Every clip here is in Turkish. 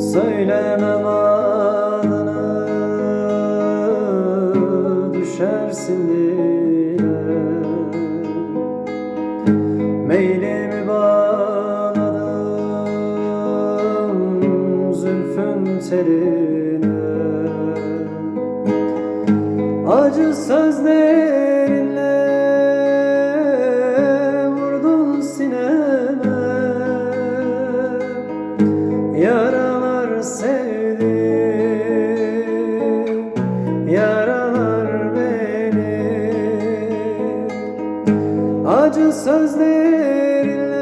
Söylemem adını düşersin diye. Meylimi bağladım zülfün teline. Acı sözlerinle Acı sözlerinle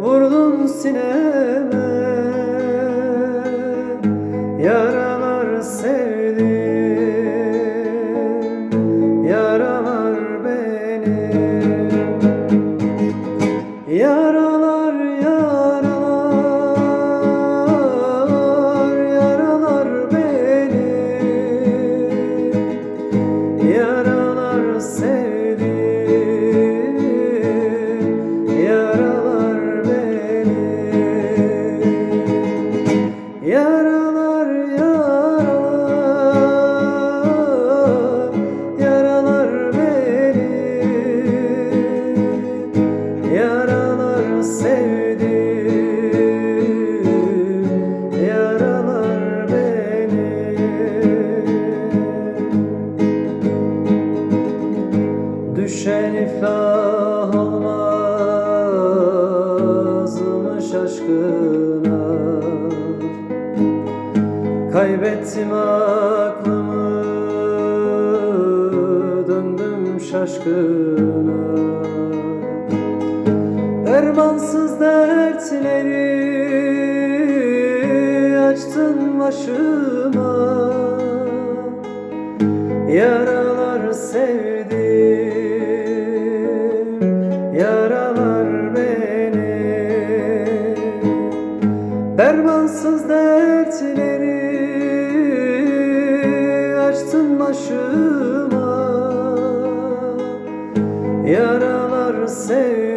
vurdun sineme. Yaralar sevdim, yaralar beni Yaralar yaralar yaralar beni Yaralar sevdim Düşen iflah olmazmış aşkına Kaybettim aklımı Döndüm şaşkına. Dermansız dertleri açtın başıma. Yaralar sevdim, Dermansız dertleri açtın başıma. Yaralar sevdim,